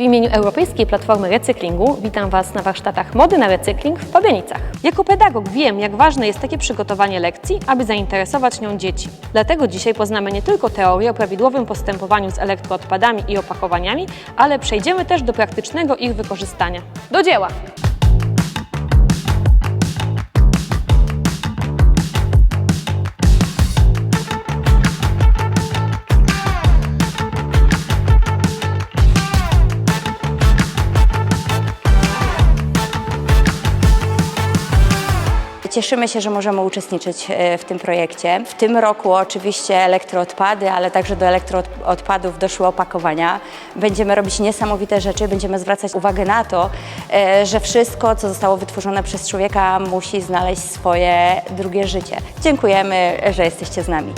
imieniu Europejskiej Platformy Recyklingu witam Was na warsztatach Mody na recykling w Pabianicach. Jako pedagog wiem, jak ważne jest takie przygotowanie lekcji, aby zainteresować nią dzieci. Dlatego dzisiaj poznamy nie tylko teorię o prawidłowym postępowaniu z elektroodpadami i opakowaniami, ale przejdziemy też do praktycznego ich wykorzystania. Do dzieła! Cieszymy się, że możemy uczestniczyć e, w tym projekcie. W tym roku oczywiście elektroodpady, ale także do elektroodpadów doszły opakowania. Będziemy robić niesamowite rzeczy, będziemy zwracać uwagę na to, e, że wszystko, co zostało wytworzone przez człowieka, musi znaleźć swoje drugie życie. Dziękujemy, że jesteście z nami.